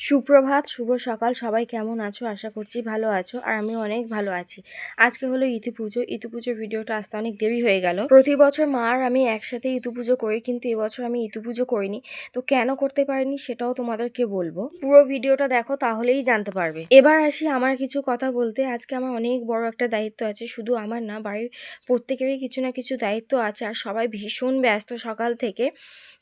সুপ্রভাত, শুভ সকাল। সবাই কেমন আছো? আশা করছি ভালো আছো আর আমি অনেক ভালো আছি। আজকে হলো ইতি পুজো। ইতি পুজোর ভিডিওটা আসতে অনেক দেরি হয়ে গেল। প্রতি বছর মা আর আমি একসাথে ইতু পুজো করি, কিন্তু এবছর আমি ইতু পুজো করিনি। তো কেন করতে পারিনি সেটাও তোমাদেরকে বলব। পুরো ভিডিওটা দেখো, তাহলেই জানতে পারবে। এবার আসি আমার কিছু কথা বলতে। আজকে আমার অনেক বড় একটা দায়িত্ব আছে। শুধু আমার না, বাড়ির প্রত্যেকেরই কিছু না কিছু দায়িত্ব আছে আর সবাই ভীষণ ব্যস্ত সকাল থেকে।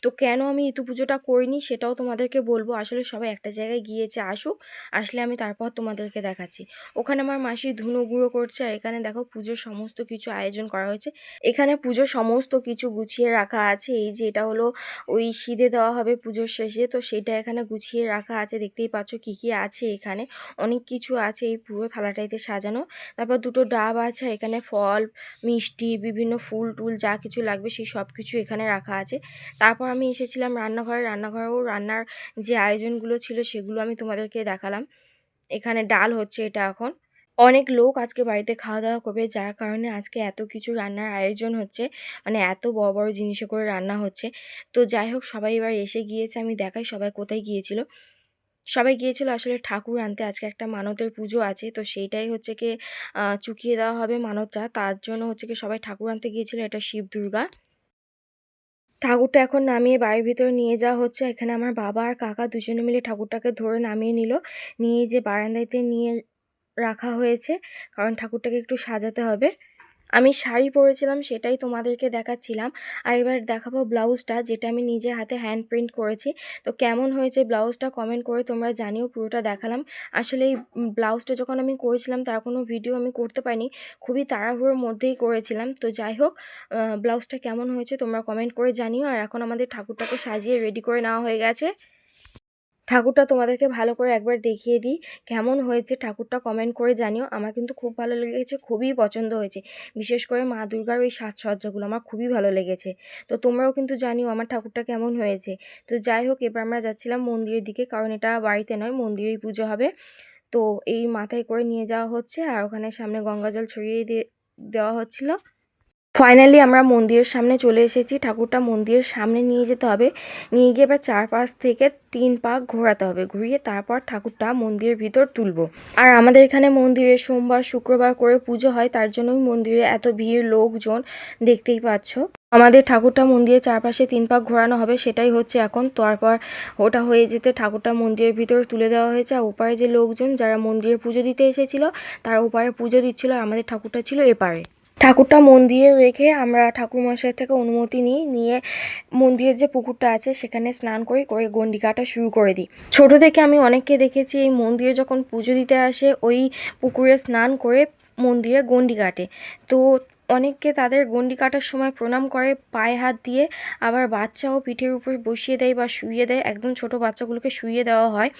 তো কেন আমি ইতু পুজোটা করিনি সেটাও তোমাদেরকে বলব। আসলে সবাই একটা জায়গায় গিয়েছে, আসুক। আসলে আমি তারপর তোমাদেরকে দেখাচ্ছি। ওখানে আমার মাসি ধুনো গুঁড়ো করছে আর এখানে দেখো পুজোর সমস্ত কিছু আয়োজন করা হয়েছে। এখানে পুজোর সমস্ত কিছু গুছিয়ে রাখা আছে। এই যে এটা হলো ওই সিদে দেওয়া হবে পুজোর শেষে। তো সেটা এখানে গুছিয়ে রাখা আছে। দেখতেই পাচ্ছ কী কী আছে এখানে। অনেক কিছু আছে এই পুরো থালাটাইতে সাজানো। তারপর দুটো ডাব আছে এখানে ফল, মিষ্টি, বিভিন্ন ফুল টুল যা কিছু লাগবে সেই সব কিছু এখানে রাখা আছে। তারপর আমি এসেছিলাম রান্নাঘরে। রান্নাঘরেও রান্নার যে আয়োজনগুলো ছিল সেগুলো আমি তোমাদেরকে দেখালাম। এখানে ডাল হচ্ছে এটা এখন। অনেক লোক আজকে বাড়িতে খাওয়া দাওয়া করবে, যার কারণে আজকে এত কিছু রান্নার আয়োজন হচ্ছে। মানে এত বড় বড় জিনিসে করে রান্না হচ্ছে। তো যাই হোক, সবাই এবার এসে গিয়েছে, আমি দেখাই সবাই কোথায় গিয়েছিল। সবাই গিয়েছিল আসলে ঠাকুর আনতে, আজকে একটা মানতের পুজো আছে। তো সেইটাই হচ্ছে কি চুকিয়ে দেওয়া হবে মানতটা তার জন্য হচ্ছে কি সবাই ঠাকুর আনতে গিয়েছিল, এটা শিব দুর্গা। ঠাকুরটা এখন নামিয়ে বাড়ির ভিতরে নিয়ে যাওয়া হচ্ছে। এখানে আমার বাবা আর কাকা দুজনে মিলে ঠাকুরটাকে ধরে নামিয়ে নিল। নিয়ে যে বারান্দাতে নিয়ে রাখা হয়েছে, কারণ ঠাকুরটাকে একটু সাজাতে হবে। আমি শাড়ি পরেছিলাম, সেটাই তোমাদেরকে দেখাচ্ছিলাম। আর এবার দেখাবো ব্লাউজটা, যেটা আমি নিজে হাতে হ্যান্ড প্রিন্ট করেছি। তো কেমন হয়েছে ব্লাউজটা কমেন্ট করে তোমরা জানিও, পুরোটা দেখালাম। আসলে এই ব্লাউজটা যখন আমি করেছিলাম, তার কোনো ভিডিও আমি করতে পারিনি। খুবই তাড়াহুড়োর মধ্যেই করেছিলাম। তো যাই হোক ব্লাউজটা কেমন হয়েছে তোমরা কমেন্ট করে জানিও। আর এখন আমাদের ঠাকুরটাকে সাজিয়ে রেডি করে নেওয়া হয়ে গেছে। ঠাকুরটা তোমাদেরকে ভালো করে একবার দেখিয়ে দিই। কেমন হয়েছে ঠাকুরটা কমেন্ট করে জানিও। আমার কিন্তু খুব ভালো লেগেছে, খুবই পছন্দ হয়েছে। বিশেষ করে মা দুর্গার ওই সাজসজ্জাগুলো আমার খুবই ভালো লেগেছে। তো তোমরাও কিন্তু জানিও আমার ঠাকুরটা কেমন হয়েছে। তো যাই হোক, এবার আমরা যাচ্ছিলাম মন্দিরের দিকে, কারণ এটা বাড়িতে নয়, মন্দিরেই পুজো হবে। তো এই মাথায় করে নিয়ে যাওয়া হচ্ছে আর ওখানে সামনে গঙ্গা জল ছড়িয়ে দিয়ে দেওয়া হচ্ছিল। ফাইনালি আমরা মন্দিরের সামনে চলে এসেছি। ঠাকুরটা মন্দিরের সামনে নিয়ে যেতে হবে। নিয়ে গিয়ে এবার চারপাশ থেকে তিন পাক ঘোরাতে হবে। ঘুরিয়ে তারপর ঠাকুরটা মন্দিরের ভিতর তুলবো। আর আমাদের এখানে মন্দিরে সোমবার, শুক্রবার করে পুজো হয়। তার জন্যই মন্দিরে এত ভিড়, লোকজন দেখতেই পাচ্ছ। আমাদের ঠাকুরটা মন্দিরের চারপাশে তিন পাক ঘোরানো হবে। সেটাই হচ্ছে এখন। তারপর ওটা হয়ে যেতে ঠাকুরটা মন্দিরের ভিতর তুলে দেওয়া হয়েছে। আর ওপারে যে লোকজন যারা মন্দিরে পুজো দিতে এসেছিল, তারা ওপারে পুজো দিচ্ছিল। আর আমাদের ঠাকুরটা ছিল এপারে। ঠাকুরটা মন্দিরে রেখে আমরা ঠাকুরমশাই থেকে অনুমতি নিই, নিয়ে মন্দিরের যে পুকুরটা আছে সেখানে স্নান করি, করে গন্ডি কাটা শুরু করে দিই। ছোট থেকে আমি অনেককে দেখেছি এই মন্দিরে যখন পুজো দিতে আসে, ওই পুকুরে স্নান করে মন্দিরে গন্ডি কাটে তো অনেককে তাদের গন্ডি কাটার সময় প্রণাম করে, পায়ে হাত দিয়ে আবার বাচ্চাও পিঠের উপর বসিয়ে দেয় বা শুইয়ে দেয়। একদম ছোট বাচ্চাগুলোকে শুইয়ে দেওয়া হয়।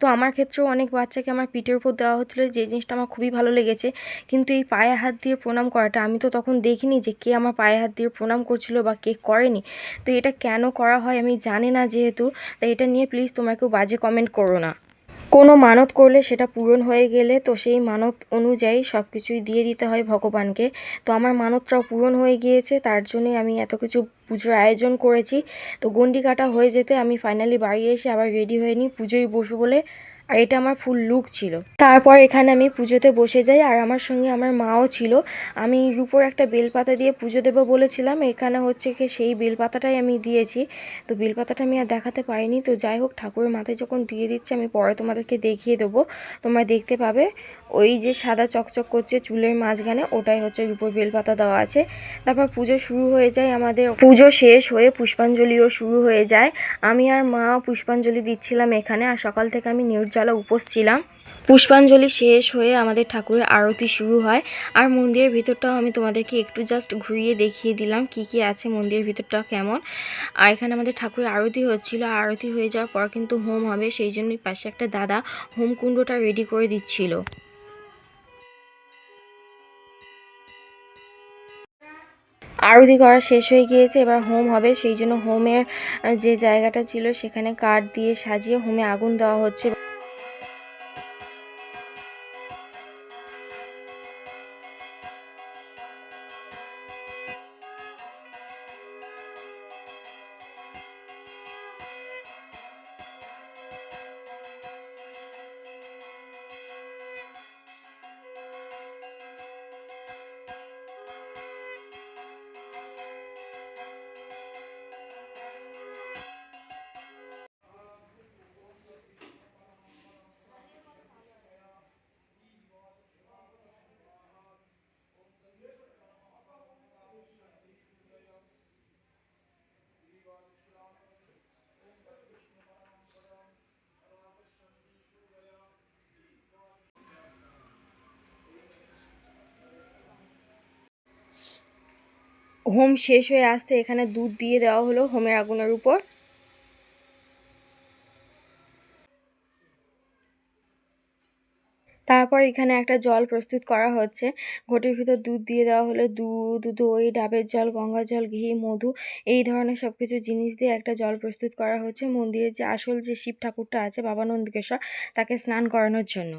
তো আমার ক্ষেত্রেও অনেক বাচ্চাকে আমার পিঠের উপর দেওয়া হচ্ছিল। যে জিনিসটা আমার খুবই ভালো লেগেছে। কিন্তু এই পায়ে হাত দিয়ে প্রণাম করাটা, আমি তো তখন দেখিনি যে কে আমার পায়ে হাত দিয়ে প্রণাম করছিল বা কে করেনি। তো এটা কেন করা হয় আমি জানি না যেহেতু। তাই এটা নিয়ে প্লিজ তোমরা কেউ বাজে কমেন্ট করো না। কোনো মানত করলে সেটা পূরণ হয়ে গেলে তো সেই মানত অনুযায়ী সব কিছুই দিয়ে দিতে হয় ভগবানকে। তো আমার মানতটাও পূরণ হয়ে গিয়েছে, তার জন্যে আমি এত কিছু পুজোর আয়োজন করেছি। তো গন্ডি কাটা হয়ে যেতে আমি ফাইনালি বাড়ি এসে আবার রেডি হয়ে নিই পুজোয় বসবো বলে আর এটা আমার ফুল লুক ছিল। তারপর এখানে আমি পুজোতে বসে যাই আর আমার সঙ্গে আমার মাও ছিল। আমি রূপোর একটা বেলপাতা দিয়ে পুজো দেবো বলেছিলাম, এখানে হচ্ছে কি সেই বেলপাতাটাই আমি দিয়েছি। তো বেলপাতাটা আমি আর দেখাতে পারিনি, তো যাই হোক ঠাকুরের মাথায় যখন দিয়ে দিচ্ছে আমি পরে তোমাদেরকে দেখিয়ে দেবো। তোমরা দেখতে পাবে, ওই যে সাদা চকচক করছে চুলের মাঝখানে, ওটাই হচ্ছে রূপোর বেলপাতা দেওয়া আছে। তারপর পুজো শুরু হয়ে যায় আমাদের, পুজো শেষ হয়ে পুষ্পাঞ্জলিও শুরু হয়ে যায়। আমি আর মা পুষ্পাঞ্জলি দিচ্ছিলাম এখানে আর সকাল থেকে আমি নির্জলা উপোস ছিলাম। পুষ্পাঞ্জলি শেষ হয়ে আমাদের ঠাকুরের আরতি শুরু হয়। আর মন্দিরের ভিতরটাও আমি তোমাদেরকে একটু জাস্ট ঘুরিয়ে দেখিয়ে দিলাম কি কি আছে মন্দিরের ভিতরটা কেমন। আর এখানে আমাদের ঠাকুরের আরতি হচ্ছিল। আরতি হয়ে যাওয়ার পর কিন্তু হোম হবে। সেই জন্যই পাশে একটা দাদা হোম কুণ্ডটা রেডি করে দিচ্ছিল। আরতি করা শেষ হয়ে গিয়েছে। এবার হোম হবে। সেই জন্য হোমের যে জায়গাটা ছিল সেখানে কাঠ দিয়ে সাজিয়ে হোমে আগুন দেওয়া হচ্ছে। হোম শেষ হয়ে আসতে এখানে দুধ দিয়ে দেওয়া হলো হোমের আগুনের উপর। তারপর এখানে একটা জল প্রস্তুত করা হচ্ছে। ঘটির ভিতর দুধ দিয়ে দেওয়া হলো দুধ, দই, ডাবের জল গঙ্গা জল, ঘি, মধু, এই ধরনের সব কিছু জিনিস দিয়ে একটা জল প্রস্তুত করা হচ্ছে। মন্দিরের যে আসল যে শিব ঠাকুরটা আছে বাবা নন্দিকেশ্বর তাকে স্নান করানোর জন্য।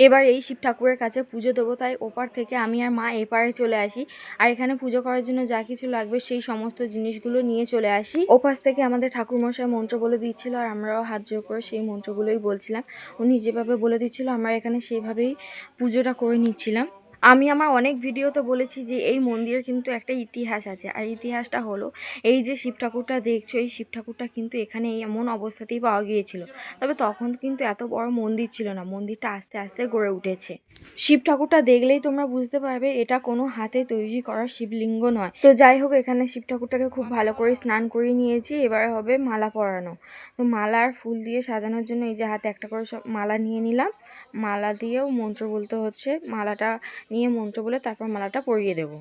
এবার এই শিব ঠাকুরের কাছে পুজো দেবো, তাই ওপার থেকে আমি আর মা এপারে চলে আসি। আর এখানে পুজো করার জন্য যা কিছু লাগবে সেই সমস্ত জিনিসগুলো নিয়ে চলে আসি। ওপাশ থেকে আমাদের ঠাকুরমশাই মন্ত্র বলে দিচ্ছিল, আর আমরাও হাত জোর করে সেই মন্ত্রগুলোই বলছিলাম। উনি যেভাবে বলে দিচ্ছিল, আমরা এখানে সেইভাবেই পুজোটা করে নিচ্ছিলাম। আমি আমার অনেক ভিডিওতে বলেছি যে এই মন্দিরের কিন্তু একটা ইতিহাস আছে। আর ইতিহাসটা হলো, এই যে শিব ঠাকুরটা দেখছ, এই শিব ঠাকুরটা কিন্তু এখানে এমন অবস্থাতেই পাওয়া গিয়েছিল। তবে তখন কিন্তু এত বড় মন্দির ছিল না, মন্দিরটা আস্তে আস্তে গড়ে উঠেছে। শিব ঠাকুরটা দেখলেই তোমরা বুঝতে পারবে, এটা কোনো হাতে তৈরি করা শিবলিঙ্গ নয়। তো যাই হোক, এখানে শিব ঠাকুরটাকে খুব ভালো করে স্নান করে নিয়েছি, এবারে হবে মালা পরানো। তো মালার ফুল দিয়ে সাজানোর জন্য এই যে হাতে একটা করে সব মালা নিয়ে নিলাম। মালা দিয়েও মন্ত্র বলতে হচ্ছে, মালাটা নিয়ে মন্ত্র বলে তারপর মালাটা পরিয়ে দেবো।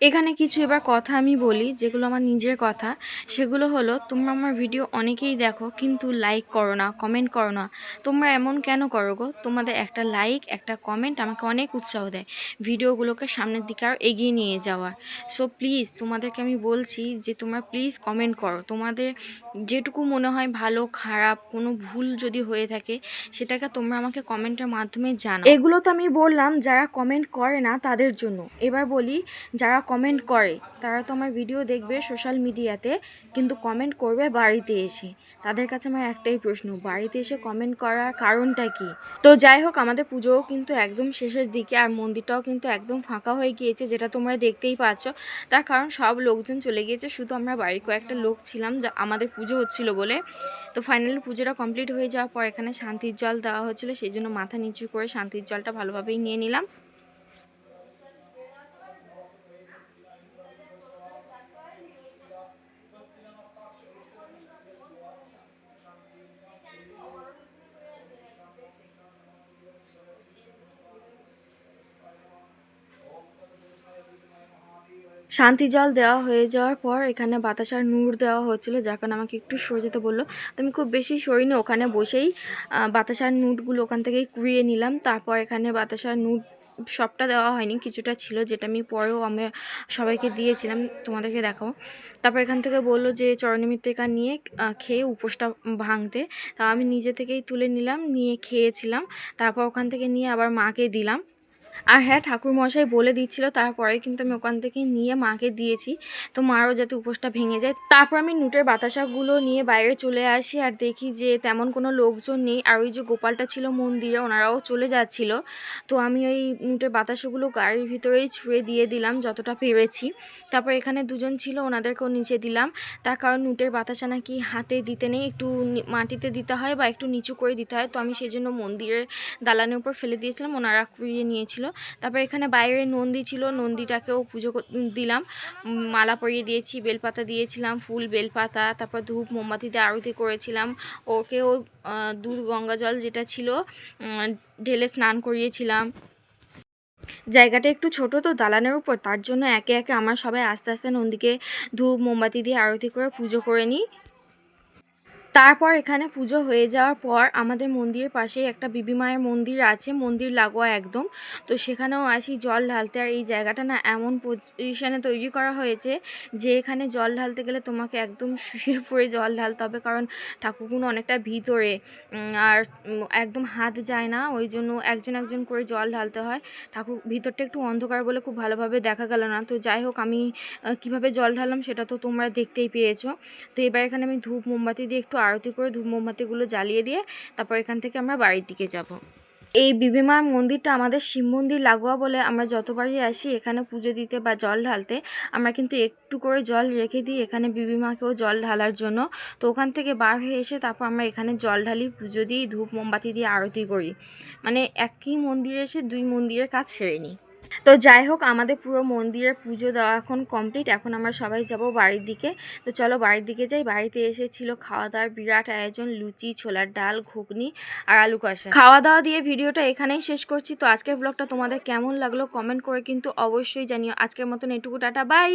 এখানে কিছু এবার কথা আমি বলি, যেগুলো আমার নিজের কথা। সেগুলো হলো, তোমরা আমার ভিডিও অনেকেই দেখো, কিন্তু লাইক করো না কমেন্ট করো না। তোমরা এমন কেন করো গো? তোমাদের একটা লাইক একটা কমেন্ট আমাকে অনেক উৎসাহ দেয় ভিডিওগুলোকে সামনের দিকে আরও এগিয়ে নিয়ে যাওয়ার। সো প্লিজ তোমাদেরকে আমি বলছি যে, তোমরা প্লিজ কমেন্ট করো। তোমাদের যেটুকু মনে হয় ভালো, খারাপ, কোনো ভুল যদি হয়ে থাকে, সেটাকে তোমরা আমাকে কমেন্টের মাধ্যমে জানো এগুলো তো আমি বললাম, যারা কমেন্ট করে না তাদের জন্য। এবার বলি, যারা কমেন্ট করে। তারা তো আমার ভিডিও দেখবে সোশ্যাল মিডিয়াতে কিন্তু কমেন্ট করবে বাড়িতে এসে। তাদের কাছে আমার একটাই প্রশ্ন, বাড়িতে এসে কমেন্ট করার কারণটা কি? তো যাই হোক, আমাদের পুজোও কিন্তু একদম শেষের দিকে, আর মন্দিরটাও কিন্তু একদম ফাঁকা হয়ে গিয়েছে, যেটা তোমরা দেখতেই পাচ্ছ। তার কারণ সব লোকজন চলে গিয়েছে, শুধু আমরা বাড়ির কয়েকটা লোক ছিলাম, যা আমাদের পুজো হচ্ছিল বলে। তো ফাইনালি পুজোটা কমপ্লিট হয়ে যাওয়ার পর এখানে শান্তির জল দেওয়া হচ্ছিল, সেই জন্য মাথা নিচু করে শান্তির জলটা ভালোভাবেই নিয়ে নিলাম। শান্তি জল দেওয়া হয়ে যাওয়ার পর এখানে বাতাসার নূর দেওয়া হচ্ছিল, যার আমাকে একটু সরে যেতে বলল। তো আমি খুব বেশি সরিনি ওখানে বসেই বাতাসার নুটগুলো ওখান থেকেই কুড়িয়ে নিলাম। তারপর এখানে বাতাসার নুট সবটা দেওয়া হয়নি, কিছুটা ছিল, যেটা আমি পরেও আমি সবাইকে দিয়েছিলাম, তোমাদেরকে দেখাও তারপর এখান থেকে বলল যে চরণমিত্রিকা নিয়ে খেয়ে উপোসটা ভাঙতে। তা আমি নিজে থেকেই তুলে নিলাম, নিয়ে খেয়েছিলাম। তারপর ওখান থেকে নিয়ে আবার মাকে দিলাম। আর হ্যাঁ ঠাকুর মশাই বলে দিচ্ছিল, তারপরে কিন্তু আমি ওখান থেকে নিয়ে মাকে দিয়েছি। তো মারও যাতে উপোসটা ভেঙে যায়। তারপর আমি নুটের বাতাসাগুলো নিয়ে বাইরে চলে আসি আর দেখি যে তেমন কোনো লোকজন নেই। আর ওই যে গোপালটা ছিল মন্দিরে, ওনারাও চলে যাচ্ছিল। তো আমি ওই নুটের বাতাসাগুলো গাড়ির ভিতরেই ছুঁয়ে দিয়ে দিলাম যতটা পেরেছি তারপর এখানে দুজন ছিল, ওনাদেরকেও নিচে দিলাম। তার কারণ নুটের বাতাসা নাকি হাতে দিতে নেই, একটু মাটিতে দিতে হয় বা একটু নিচু করে দিতে হয়। তো আমি সেই জন্য মন্দিরের দালানের উপর ফেলে দিয়েছিলাম, ওনারা কুড়িয়ে নিয়েছিল। তারপর এখানে বাইরে নন্দী ছিল, নন্দীটাকেও পুজো দিলাম। মালা পরিয়ে দিয়েছি, বেলপাতা দিয়েছিলাম, ফুল, বেলপাতা, তারপর ধূপ মোমবাতি দিয়ে আরতি করেছিলাম। ওকেও দুধ গঙ্গা জল যেটা ছিল ঢেলে স্নান করিয়েছিলাম। জায়গাটা একটু ছোট তো দালানের উপর, তার জন্য একে একে আমার সবাই আস্তে আস্তে নন্দীকে ধূপ, মোমবাতি দিয়ে আরতি করে পুজো করে নিই। তারপর এখানে পুজো হয়ে যাওয়ার পর আমাদের মন্দিরের পাশেই একটা বিবি মায়ের মন্দির আছে, মন্দির লাগোয়া একদম। তো সেখানেও আসি, জল ঢালতে। আর এই জায়গাটা না এমন পজিশানে তৈরি করা হয়েছে যে এখানে জল ঢালতে গেলে তোমাকে একদম শুয়ে পড়ে জল ঢালতে হবে, কারণ ঠাকুরগুলো অনেকটা ভিতরে। আর একদম হাত যায় না, ওই জন্য একজন একজন করে জল ঢালতে হয়। ঠাকুর, ভিতরটা একটু অন্ধকার বলে খুব ভালোভাবে দেখা গেল না। তো যাই হোক, আমি কীভাবে জল ঢাললাম সেটা তো তোমরা দেখতেই পেয়েছ। তো এবার এখানে আমি ধূপ, মোমবাতি দিয়ে একটু আরতি করে ধূপ মোমবাতিগুলো জ্বালিয়ে দিয়ে তারপর এখান থেকে আমরা বাড়ির দিকে যাব। এই বিবিমার মন্দিরটা আমাদের শিব মন্দির লাগোয়া বলে আমরা যতবারই আসি, এখানে পুজো দিতে বা জল ঢালতে আমরা কিন্তু একটু করে জল রেখে দিই, এখানে বিবিমাকেও জল ঢালার জন্য। তো ওখান থেকে বার হয়ে এসে তারপর আমরা এখানে জল ঢালি, পুজো দিই, ধূপ মোমবাতি দিয়ে আরতি করি। মানে একই মন্দিরে এসে দুই মন্দিরের কাজ সেরে নিই। তো যাই হোক, আমাদের পুরো মন্দিরের পুজো দেওয়া এখন কমপ্লিট এখন আমরা সবাই যাব বাড়ির দিকে। তো চলো বাড়ির দিকে যাই। বাড়িতে এসেছিল খাওয়া দাওয়ার বিরাট আয়োজন, লুচি, ছোলার ডাল, ঘুগনি আর আলু কষা। খাওয়া দাওয়া দিয়ে ভিডিওটা এখানেই শেষ করছি। তো আজকের ব্লগটা তোমাদের কেমন লাগল কমেন্ট করে কিন্তু অবশ্যই জানিও। আজকের মতন এটুকু, টাটা বাই